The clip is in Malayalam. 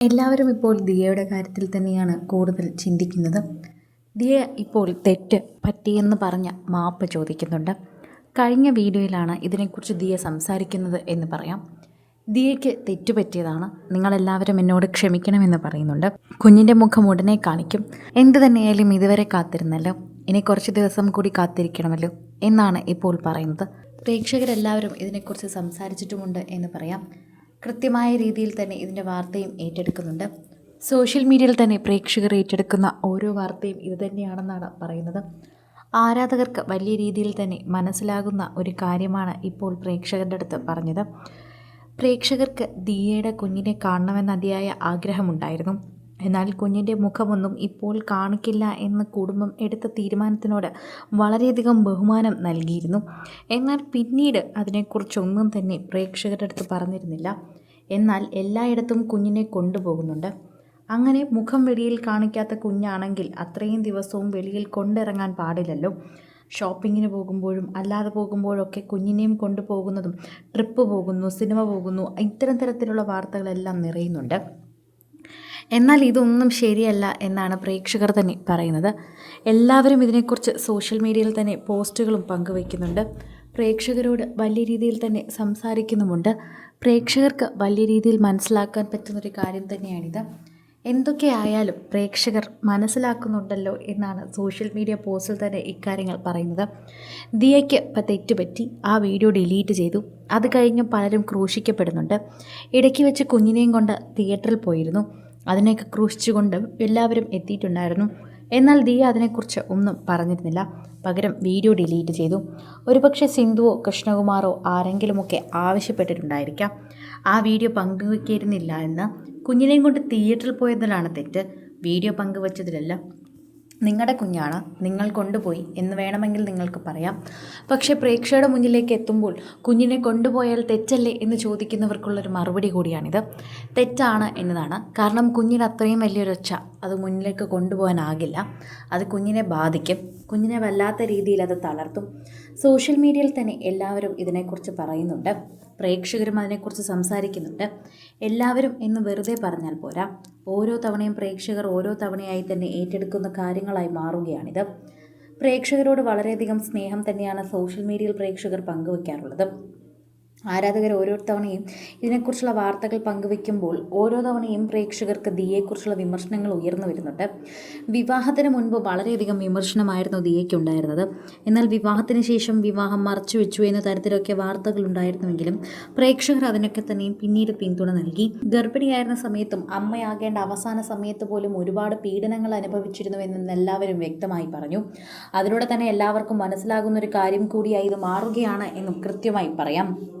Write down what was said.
എല്ലാവരും ഇപ്പോൾ ദിയയുടെ കാര്യത്തിൽ തന്നെയാണ് കൂടുതൽ ചിന്തിക്കുന്നത്. ദിയ ഇപ്പോൾ തെറ്റ് പറ്റിയെന്ന് പറഞ്ഞ മാപ്പ് ചോദിക്കുന്നുണ്ട്. കഴിഞ്ഞ വീഡിയോയിലാണ് ഇതിനെക്കുറിച്ച് ദിയ സംസാരിക്കുന്നത് എന്ന് പറയാം. ദിയയ്ക്ക് തെറ്റ് പറ്റിയതാണ്. നിങ്ങളെല്ലാവരും എന്നോട് ക്ഷമിക്കണമെന്ന് പറയുന്നുണ്ട്. കുഞ്ഞിന്റെ മുഖം ഉടനെ കാണിക്കും. എന്തു തന്നെയായാലും ഇതുവരെ കാത്തിരുന്നല്ലോ. ഇനി കുറച്ച് ദിവസം കൂടി കാത്തിരിക്കണമല്ലോ എന്നാണ് ഇപ്പോൾ പറയുന്നത്. പ്രേക്ഷകരെല്ലാവരും ഇതിനെക്കുറിച്ച് സംസാരിച്ചിട്ടുമുണ്ട് എന്ന് പറയാം. കൃത്യമായ രീതിയിൽ തന്നെ ഇതിന്റെ വാർത്തയും ഏറ്റെടുക്കുന്നുണ്ട്. സോഷ്യൽ മീഡിയയിൽ തന്നെ പ്രേക്ഷകർ ഏറ്റെടുക്കുന്ന ഓരോ വാർത്തയും ഇത് തന്നെയാണെന്നാണ് പറയുന്നത്. ആരാധകർക്ക് വലിയ രീതിയിൽ തന്നെ മനസ്സിലാകുന്ന ഒരു കാര്യമാണ് ഇപ്പോൾ പ്രേക്ഷകരുടെ അടുത്ത് പറഞ്ഞത്. പ്രേക്ഷകർക്ക് ദിയയുടെ കുഞ്ഞിനെ കാണണമെന്ന അതിയായ ആഗ്രഹമുണ്ടായിരുന്നു. എന്നാൽ കുഞ്ഞിന്റെ മുഖമൊന്നും ഇപ്പോൾ കാണിക്കില്ല എന്ന് കുടുംബം എടുത്ത തീരുമാനത്തിനോട് വളരെയധികം ബഹുമാനം നൽകിയിരുന്നു. എന്നാൽ പിന്നീട് അതിനെക്കുറിച്ചൊന്നും തന്നെ പ്രേക്ഷകരുടെ അടുത്ത് പറഞ്ഞിരുന്നില്ല. എന്നാൽ എല്ലായിടത്തും കുഞ്ഞിനെ കൊണ്ടുപോകുന്നുണ്ട്. അങ്ങനെ മുഖം വെളിയിൽ കാണിക്കാത്ത കുഞ്ഞാണെങ്കിൽ അത്രയും ദിവസവും വെളിയിൽ കൊണ്ടിറങ്ങാൻ പാടില്ലല്ലോ. ഷോപ്പിങ്ങിന് പോകുമ്പോഴും അല്ലാതെ പോകുമ്പോഴൊക്കെ കുഞ്ഞിനെയും കൊണ്ടുപോകുന്നതും ട്രിപ്പ് പോകുന്നു സിനിമ പോകുന്നു ഇത്തരം തരത്തിലുള്ള വാർത്തകളെല്ലാം നിറയുന്നുണ്ട്. എന്നാൽ ഇതൊന്നും ശരിയല്ല എന്നാണ് പ്രേക്ഷകർ തന്നെ പറയുന്നത്. എല്ലാവരും ഇതിനെക്കുറിച്ച് സോഷ്യൽ മീഡിയയിൽ തന്നെ പോസ്റ്റുകളും പങ്കുവയ്ക്കുന്നുണ്ട്. പ്രേക്ഷകരോട് വലിയ രീതിയിൽ തന്നെ സംസാരിക്കുന്നുമുണ്ട്. പ്രേക്ഷകർക്ക് വലിയ രീതിയിൽ മനസ്സിലാക്കാൻ പറ്റുന്നൊരു കാര്യം തന്നെയാണിത്. എന്തൊക്കെയായാലും പ്രേക്ഷകർ മനസ്സിലാക്കുന്നുണ്ടല്ലോ എന്നാണ് സോഷ്യൽ മീഡിയ പോസ്റ്റിൽ തന്നെ ഇക്കാര്യങ്ങൾ പറയുന്നത്. ദിയയ്ക്ക് ഇപ്പം തെറ്റുപറ്റി ആ വീഡിയോ ഡിലീറ്റ് ചെയ്തു. അത് കഴിഞ്ഞ് പലരും ക്രൂശിക്കപ്പെടുന്നുണ്ട്. ഇടയ്ക്ക് വെച്ച് കുഞ്ഞിനെയും കൊണ്ട് തിയേറ്ററിൽ പോയിരുന്നു. അതിനെയൊക്കെ ക്രൂശിച്ചുകൊണ്ട് എല്ലാവരും എത്തിയിട്ടുണ്ടായിരുന്നു. എന്നാൽ ദിയ അതിനെക്കുറിച്ച് ഒന്നും പറഞ്ഞിരുന്നില്ല. പകരം വീഡിയോ ഡിലീറ്റ് ചെയ്തു. ഒരുപക്ഷെ സിന്ധുവോ കൃഷ്ണകുമാറോ ആരെങ്കിലുമൊക്കെ ആവശ്യപ്പെട്ടിട്ടുണ്ടായിരിക്കാം. ആ വീഡിയോ പങ്കുവയ്ക്കിരുന്നില്ല എന്ന് കുഞ്ഞിനെയും കൊണ്ട് തിയേറ്ററിൽ പോയതിലാണ് തെറ്റ്. വീഡിയോ പങ്കുവച്ചതിലല്ല. നിങ്ങളുടെ കുഞ്ഞാണ് നിങ്ങൾ കൊണ്ടുപോയി എന്ന് വേണമെങ്കിൽ നിങ്ങൾക്ക് പറയാം. പക്ഷേ പ്രേക്ഷകരുടെ മുന്നിലേക്ക് എത്തുമ്പോൾ കുഞ്ഞിനെ കൊണ്ടുപോയാൽ തെറ്റല്ലേ എന്ന് ചോദിക്കുന്നവർക്കുള്ളൊരു മറുപടി കൂടിയാണിത്. തെറ്റാണ് എന്നതാണ്. കാരണം കുഞ്ഞിന് അത്രയും വലിയൊരൊച്ച അത് മുന്നിലേക്ക് കൊണ്ടുപോകാനാകില്ല. അത് കുഞ്ഞിനെ ബാധിക്കും. കുഞ്ഞിനെ വല്ലാത്ത രീതിയിൽ അത് തളർത്തും. സോഷ്യൽ മീഡിയയിൽ തന്നെ എല്ലാവരും ഇതിനെക്കുറിച്ച് പറയുന്നുണ്ട്. പ്രേക്ഷകരും അതിനെക്കുറിച്ച് സംസാരിക്കുന്നുണ്ട്. എല്ലാവരും എന്ന് വെറുതെ പറഞ്ഞാൽ പോരാ. ഓരോ തവണയും പ്രേക്ഷകർ ഓരോ തവണയായി തന്നെ ഏറ്റെടുക്കുന്ന കാര്യങ്ങളായി മാറുകയാണിത്. പ്രേക്ഷകരോട് വളരെയധികം സ്നേഹം തന്നെയാണ് സോഷ്യൽ മീഡിയയിൽ പ്രേക്ഷകർ പങ്കുവയ്ക്കാറുള്ളത് ആരാധകർ ഓരോ തവണയും ഇതിനെക്കുറിച്ചുള്ള വാർത്തകൾ പങ്കുവെക്കുമ്പോൾ ഓരോ തവണയും പ്രേക്ഷകർക്ക് ദിയെക്കുറിച്ചുള്ള വിമർശനങ്ങൾ ഉയർന്നു വരുന്നുണ്ട്. വിവാഹത്തിന് മുൻപ് വളരെയധികം വിമർശനമായിരുന്നു ദിയയ്ക്കുണ്ടായിരുന്നത് എന്നാൽ വിവാഹത്തിന് ശേഷം വിവാഹം മറച്ചു വെച്ചു എന്ന തരത്തിലൊക്കെ വാർത്തകൾ ഉണ്ടായിരുന്നുവെങ്കിലും പ്രേക്ഷകർ അതിനൊക്കെ തന്നെയും പിന്നീട് പിന്തുണ നൽകി. ഗർഭിണിയായിരുന്ന സമയത്തും അമ്മയാകേണ്ട അവസാന സമയത്ത് പോലും ഒരുപാട് പീഡനങ്ങൾ അനുഭവിച്ചിരുന്നു എന്ന് എല്ലാവരും വ്യക്തമായി പറഞ്ഞു. അതിലൂടെ തന്നെ എല്ലാവർക്കും മനസ്സിലാകുന്ന ഒരു കാര്യം കൂടിയായി ഇത് മാറുകയാണ് എന്നും കൃത്യമായി പറയാം.